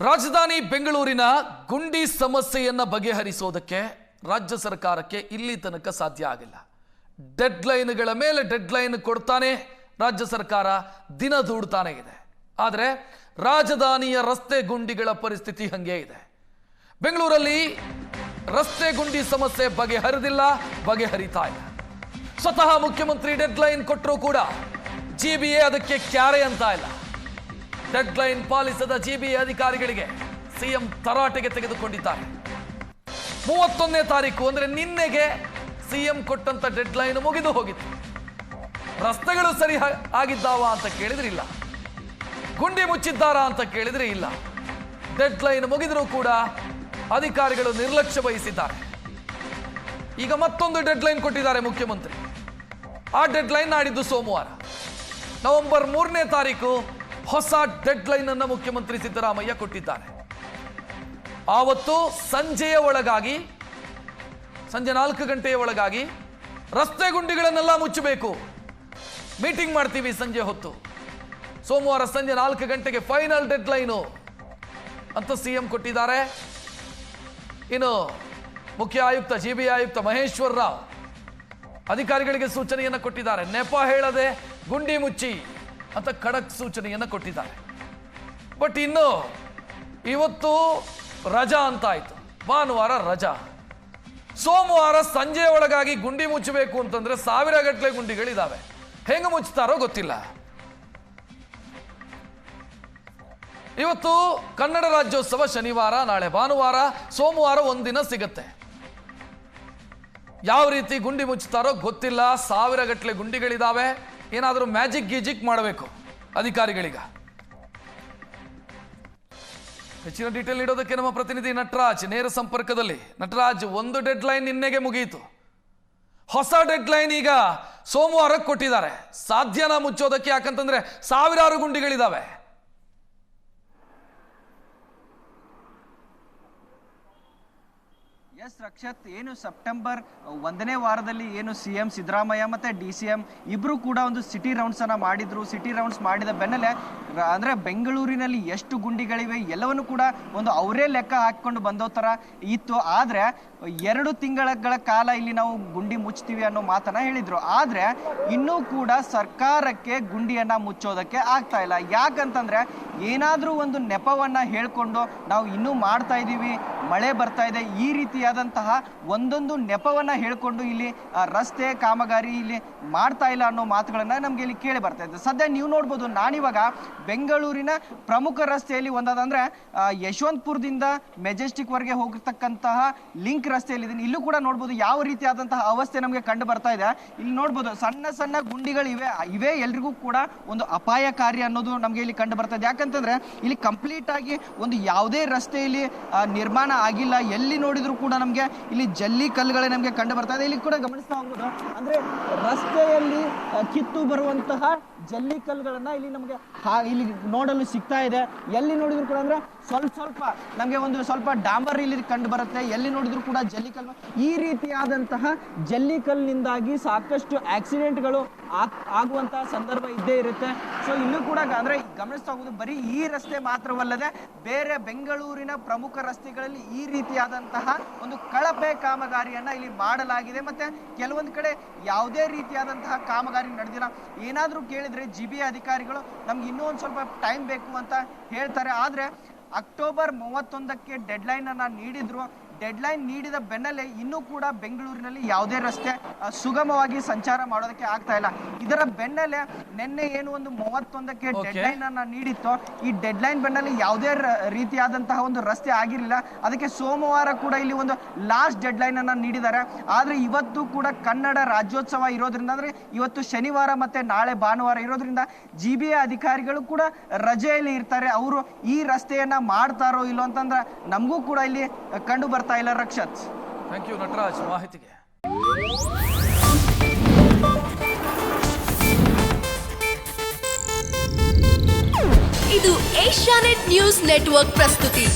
ರಾಜಧಾನಿ ಬೆಂಗಳೂರಿನ ಗುಂಡಿ ಸಮಸ್ಯೆಯನ್ನು ಬಗೆಹರಿಸೋದಕ್ಕೆ ರಾಜ್ಯ ಸರ್ಕಾರಕ್ಕೆ ಇಲ್ಲಿ ತನಕ ಸಾಧ್ಯ ಆಗಿಲ್ಲ. ಡೆಡ್ಲೈನ್ಗಳ ಮೇಲೆ ಡೆಡ್ಲೈನ್ ಕೊಡ್ತಾನೆ ರಾಜ್ಯ ಸರ್ಕಾರ, ದಿನ ದೂಡ್ತಾನೆ ಇದೆ. ಆದರೆ ರಾಜಧಾನಿಯ ರಸ್ತೆ ಗುಂಡಿಗಳ ಪರಿಸ್ಥಿತಿ ಹಂಗೆ ಇದೆ. ಬೆಂಗಳೂರಲ್ಲಿ ರಸ್ತೆ ಗುಂಡಿ ಸಮಸ್ಯೆ ಬಗೆಹರಿದಿಲ್ಲ, ಬಗೆಹರಿತಾ ಇಲ್ಲ. ಸ್ವತಃ ಮುಖ್ಯಮಂತ್ರಿ ಡೆಡ್ಲೈನ್ ಕೊಟ್ಟರೂ ಕೂಡ ಜಿ ಅದಕ್ಕೆ ಕ್ಯಾರೆ ಅಂತ ಇಲ್ಲ. ಡೆಡ್ಲೈನ್ ಪಾಲಿಸದ ಜಿಬಿ ಅಧಿಕಾರಿಗಳಿಗೆ ಸಿಎಂ ತರಾಟೆಗೆ ತೆಗೆದುಕೊಂಡಿದ್ದಾರೆ. ಮೂವತ್ತೊಂದನೇ ತಾರೀಕು ಅಂದ್ರೆ ನಿನ್ನೆಗೆ ಸಿಎಂ ಕೊಟ್ಟಂತ ಡೆಡ್ಲೈನ್ ಮುಗಿದು ಹೋಗಿತ್ತು ರಸ್ತೆಗಳು ಸರಿ ಆಗಿದ್ದಾವ ಅಂತ ಕೇಳಿದ್ರೆ ಇಲ್ಲ ಗುಂಡಿ ಮುಚ್ಚಿದ್ದಾರಾ ಅಂತ ಕೇಳಿದ್ರೆ ಇಲ್ಲ. ಡೆಡ್ಲೈನ್ ಮುಗಿದರೂ ಕೂಡ ಅಧಿಕಾರಿಗಳು ನಿರ್ಲಕ್ಷ್ಯ ವಹಿಸಿದ್ದಾರೆ. ಈಗ ಮತ್ತೊಂದು ಡೆಡ್ಲೈನ್ ಕೊಟ್ಟಿದ್ದಾರೆ ಮುಖ್ಯಮಂತ್ರಿ. ಆ ಡೆಡ್ಲೈನ್ ನಾಡಿದ್ದು ಸೋಮವಾರ. ನವೆಂಬರ್ ಮೂರನೇ ತಾರೀಕು ಹೊಸ ಡೆಡ್ಲೈನ್ ಅನ್ನು ಮುಖ್ಯಮಂತ್ರಿ ಸಿದ್ದರಾಮಯ್ಯ ಕೊಟ್ಟಿದ್ದಾರೆ. ಆವತ್ತು ಸಂಜೆಯ ಒಳಗಾಗಿ, ಸಂಜೆ ನಾಲ್ಕು ಗಂಟೆಯ ಒಳಗಾಗಿ ರಸ್ತೆ ಗುಂಡಿಗಳನ್ನೆಲ್ಲ ಮುಚ್ಚಬೇಕು. ಮೀಟಿಂಗ್ ಮಾಡ್ತೀವಿ ಸಂಜೆ ಹೊತ್ತು. ಸೋಮವಾರ ಸಂಜೆ ನಾಲ್ಕು ಗಂಟೆಗೆ ಫೈನಲ್ ಡೆಡ್ಲೈನು ಅಂತ ಸಿಎಂ ಕೊಟ್ಟಿದ್ದಾರೆ. ಇನ್ನು ಮುಖ್ಯ ಆಯುಕ್ತ ಜಿ ಬಿ ಆಯುಕ್ತ ಮಹೇಶ್ವರ್ ರಾವ್ ಅಧಿಕಾರಿಗಳಿಗೆ ಸೂಚನೆಯನ್ನು ಕೊಟ್ಟಿದ್ದಾರೆ. ನೆಪ ಹೇಳದೆ ಗುಂಡಿ ಮುಚ್ಚಿ. ಅಂತ ಖಡಕ್ ಸೂಚನೆಯನ್ನು ಕೊಟ್ಟಿದ್ದಾರೆ. ಬಟ್ ಇನ್ನು ಇವತ್ತು ರಜಾ ಅಂತ ಆಯಿತು. ಭಾನುವಾರ ರಜಾ. ಸೋಮವಾರ ಸಂಜೆ ಒಳಗಾಗಿ ಗುಂಡಿ ಮುಚ್ಚಬೇಕು ಅಂತಂದ್ರೆ ಸಾವಿರ ಗಟ್ಟಲೆ ಗುಂಡಿಗಳಿದ್ದಾವೆ ಹೆಂಗೆ ಮುಚ್ತಾರೋ ಗೊತ್ತಿಲ್ಲ. ಇವತ್ತು ಕನ್ನಡ ರಾಜ್ಯೋತ್ಸವ ಶನಿವಾರ, ನಾಳೆ ಭಾನುವಾರ, ಸೋಮವಾರ ಒಂದಿನ ಸಿಗತ್ತೆ. ಯಾವ ರೀತಿ ಗುಂಡಿ ಮುಚ್ಚುತ್ತಾರೋ ಗೊತ್ತಿಲ್ಲ. ಸಾವಿರ ಗಟ್ಟಲೆ ಗುಂಡಿಗಳಿದಾವೆ. ಏನಾದರೂ ಮ್ಯಾಜಿಕ್ ಗೀಜಿಕ್ ಮಾಡಬೇಕು ಅಧಿಕಾರಿಗಳೀಗ. ಹೆಚ್ಚಿನ ಡೀಟೇಲ್ ನೀಡೋದಕ್ಕೆ ನಮ್ಮ ಪ್ರತಿನಿಧಿ ನಟರಾಜ್ ನೇರ ಸಂಪರ್ಕದಲ್ಲಿ. ನಟರಾಜ್, ಒಂದು ಡೆಡ್ ಲೈನ್ ನಿನ್ನೆಗೆ ಮುಗಿಯಿತು. ಹೊಸ ಡೆಡ್ ಲೈನ್ ಈಗ ಸೋಮವಾರಕ್ಕೆ ಕೊಟ್ಟಿದ್ದಾರೆ. ಸಾಧ್ಯನ ಮುಚ್ಚೋದಕ್ಕೆ ಯಾಕಂತಂದ್ರೆ ಸಾವಿರಾರು ಗುಂಡಿಗಳಿದಾವೆ. ಎಸ್ ರಕ್ಷತ್, ಏನು ಸೆಪ್ಟೆಂಬರ್ ಒಂದನೇ ವಾರದಲ್ಲಿ ಏನು ಸಿ ಎಂ ಸಿದ್ದರಾಮಯ್ಯ ಮತ್ತೆ ಡಿ ಸಿ ಎಂ ಇಬ್ರು ಕೂಡ ಒಂದು ಸಿಟಿ ರೌಂಡ್ಸ್ ಅನ್ನ ಮಾಡಿದ್ರು. ಸಿಟಿ ರೌಂಡ್ಸ್ ಮಾಡಿದ ಬೆನ್ನಲ್ಲೇ ಅಂದ್ರೆ ಬೆಂಗಳೂರಿನಲ್ಲಿ ಎಷ್ಟು ಗುಂಡಿಗಳಿವೆ ಎಲ್ಲವನ್ನು ಕೂಡ ಒಂದು ಅವರೇ ಲೆಕ್ಕ ಹಾಕಿಕೊಂಡು ಬಂದೋ ತರ ಇತ್ತು. ಆದ್ರೆ, ಎರಡು ತಿಂಗಳ ಕಾಲ ಇಲ್ಲಿ ನಾವು ಗುಂಡಿ ಮುಚ್ತೀವಿ ಅನ್ನೋ ಮಾತನ್ನ ಹೇಳಿದ್ರು. ಆದ್ರೆ, ಇನ್ನೂ ಕೂಡ ಸರ್ಕಾರಕ್ಕೆ ಗುಂಡಿಯನ್ನ ಮುಚ್ಚೋದಕ್ಕೆ ಆಗ್ತಾ ಇಲ್ಲ. ಯಾಕಂತಂದ್ರೆ, ಏನಾದ್ರೂ ಒಂದು ನೆಪವನ್ನ ಹೇಳ್ಕೊಂಡು ನಾವು ಇನ್ನೂ ಮಾಡ್ತಾ ಇದೀವಿ, ಮಳೆ ಬರ್ತಾ ಇದೆ, ಈ ರೀತಿಯಾದಂತಹ ಒಂದೊಂದು ನೆಪವನ್ನ ಹೇಳ್ಕೊಂಡು ಇಲ್ಲಿ ರಸ್ತೆ, ಕಾಮಗಾರಿ ಇಲ್ಲಿ ಮಾಡ್ತಾ ಇಲ್ಲ ಅನ್ನೋ ಮಾತುಗಳನ್ನ ನಮ್ಗೆ ಇಲ್ಲಿ ಕೇಳಿ ಬರ್ತಾ ಇದೆ. ಸದ್ಯ ನೀವು ನೋಡ್ಬೋದು, ನಾನಿವಾಗ ಬೆಂಗಳೂರಿನ ಪ್ರಮುಖ ರಸ್ತೆಯಲ್ಲಿ ಒಂದಾದಂದ್ರೆ ಯಶವಂತಪುರದಿಂದ ಮೆಜೆಸ್ಟಿಕ್ ವರೆಗೆ ಹೋಗಿರ್ತಕ್ಕಂತಹ ಲಿಂಕ್ ರಸ್ತೆಯಲ್ಲಿ ಇದೀನಿ ಇಲ್ಲೂ ಕೂಡ ನೋಡ್ಬೋದು ಯಾವ ರೀತಿಯಾದಂತಹ ಅವಸ್ಥೆ ನಮಗೆ ಕಂಡು ಬರ್ತಾ ಇದೆ. ಇಲ್ಲಿ ನೋಡ್ಬೋದು, ಸಣ್ಣ ಸಣ್ಣ ಗುಂಡಿಗಳಿವೆ, ಇವೇ ಎಲ್ರಿಗೂ ಕೂಡ ಒಂದು ಅಪಾಯಕಾರಿ ಅನ್ನೋದು ನಮಗೆ ಇಲ್ಲಿ ಕಂಡು ಬರ್ತಾ ಇದೆ. ಯಾಕಂತಂದ್ರೆ, ಇಲ್ಲಿ ಕಂಪ್ಲೀಟ್ ಆಗಿ ಒಂದು ಯಾವುದೇ ರಸ್ತೆಯಲ್ಲಿ ನಿರ್ಮಾಣ ಆಗಿಲ್ಲ. ಎಲ್ಲಿ ನೋಡಿದ್ರು ಕೂಡ ನಮಗೆ ಇಲ್ಲಿ ಜಲ್ಲಿ ಕಲ್ಲುಗಳೇ ನಮಗೆ ಕಂಡು ಬರ್ತಾ ಇದೆ. ಇಲ್ಲಿ ಕೂಡ ಗಮನಿಸ್ತಾ ಹೋಗ್ಬೋದು. ಅಂದ್ರೆ ರಸ್ತೆಯಲ್ಲಿ ಕಿತ್ತು ಬರುವಂತಹ ಜಲ್ಲಿ ಕಲ್ಲುಗಳನ್ನ ಇಲ್ಲಿ ನಮಗೆ ಇಲ್ಲಿ ನೋಡಲು ಸಿಗ್ತಾ ಇದೆ. ಎಲ್ಲಿ ನೋಡಿದ್ರು ಕೂಡ ಅಂದ್ರೆ ಸ್ವಲ್ಪ ಸ್ವಲ್ಪ ನಮಗೆ ಒಂದು ಸ್ವಲ್ಪ ಡಾಂಬರ್ ಇಲ್ಲಿ ಕಂಡು ಬರುತ್ತೆ. ಎಲ್ಲಿ ನೋಡಿದ್ರು ಕೂಡ ಜಲ್ಲಿ ಕಲ್ಲು. ಈ ರೀತಿಯಾದಂತಹ ಜಲ್ಲಿ ಕಲ್ಲಿನಿಂದಾಗಿ ಸಾಕಷ್ಟು ಆಕ್ಸಿಡೆಂಟ್ಗಳು ಆಗುವಂತಹ ಸಂದರ್ಭ ಇದ್ದೇ ಇರುತ್ತೆ. ಸೊ ಇಲ್ಲೂ ಕೂಡ ಅಂದ್ರೆ ಗಮನಿಸ್ತಾ ಹೋಗೋದು, ಬರೀ ಈ ರಸ್ತೆ ಮಾತ್ರವಲ್ಲದೆ ಬೇರೆ ಬೆಂಗಳೂರಿನ ಪ್ರಮುಖ ರಸ್ತೆಗಳಲ್ಲಿ ಈ ರೀತಿಯಾದಂತಹ ಒಂದು ಕಳಪೆ ಕಾಮಗಾರಿಯನ್ನ ಇಲ್ಲಿ ಮಾಡಲಾಗಿದೆ. ಮತ್ತೆ ಕೆಲವೊಂದು ಕಡೆ ಯಾವುದೇ ರೀತಿಯಾದಂತಹ ಕಾಮಗಾರಿ ನಡೆದಿಲ್ಲ. ಏನಾದರೂ ಕೇಳಿದ್ರೆ ಜಿ ಬಿ ಅಧಿಕಾರಿಗಳು ನಮ್ಗೆ ಇನ್ನೂ ಒಂದು ಸ್ವಲ್ಪ ಟೈಮ್ ಬೇಕು ಅಂತ ಹೇಳ್ತಾರೆ. ಆದ್ರೆ ಅಕ್ಟೋಬರ್ ಮೂವತ್ತೊಂದಕ್ಕೆ ಡೆಡ್ಲೈನ್ ಅನ್ನ ನೀಡಿದ್ರು. ಡೆಡ್ಲೈನ್ ನೀಡಿದ ಬೆನ್ನಲ್ಲೇ ಇನ್ನೂ ಕೂಡ ಬೆಂಗಳೂರಿನಲ್ಲಿ ಯಾವುದೇ ರಸ್ತೆ ಸುಗಮವಾಗಿ ಸಂಚಾರ ಮಾಡೋದಕ್ಕೆ ಆಗ್ತಾ ಇಲ್ಲ. ಇದರ ಬೆನ್ನಲ್ಲೇ ನಿನ್ನೆ ಏನು ಒಂದು ಮೂವತ್ತೊಂದಕ್ಕೆ. ಡೆಡ್ಲೈನ್ ಅನ್ನ ನೀಡಿತ್ತು ಈ ಡೆಡ್ಲೈನ್ ಬೆನ್ನಲ್ಲಿ ಯಾವುದೇ ರೀತಿಯಾದಂತಹ ಒಂದು ರಸ್ತೆ ಆಗಿರಲಿಲ್ಲ. ಅದಕ್ಕೆ ಸೋಮವಾರ ಕೂಡ ಇಲ್ಲಿ ಒಂದು ಲಾಸ್ಟ್ ಡೆಡ್ಲೈನ್ ಅನ್ನ ನೀಡಿದ್ದಾರೆ. ಆದ್ರೆ ಇವತ್ತು ಕೂಡ ಕನ್ನಡ ರಾಜ್ಯೋತ್ಸವ ಇರೋದ್ರಿಂದ ಅಂದ್ರೆ ಇವತ್ತು ಶನಿವಾರ ಮತ್ತೆ ನಾಳೆ ಭಾನುವಾರ ಇರೋದ್ರಿಂದ ಜಿ ಬಿ ಅಧಿಕಾರಿಗಳು ಕೂಡ ರಜೆಯಲ್ಲಿ ಇರ್ತಾರೆ. ಅವರು ಈ ರಸ್ತೆಯನ್ನ ಮಾಡ್ತಾರೋ ಇಲ್ಲೋ ಅಂತಂದ್ರೆ ನಮಗೂ ಕೂಡ ಇಲ್ಲಿ ಕಂಡು ಬರ್ತಾ ಇಲ್ಲ ರಕ್ಷತ್. ಥ್ಯಾಂಕ್ ಯು ನಟರಾಜ್ ಮಾಹಿತಿಗೆ. ಇದು ಏಷ್ಯಾನೆಟ್ ನ್ಯೂಸ್ ನೆಟ್ವರ್ಕ್ ಪ್ರಸ್ತುತಿ.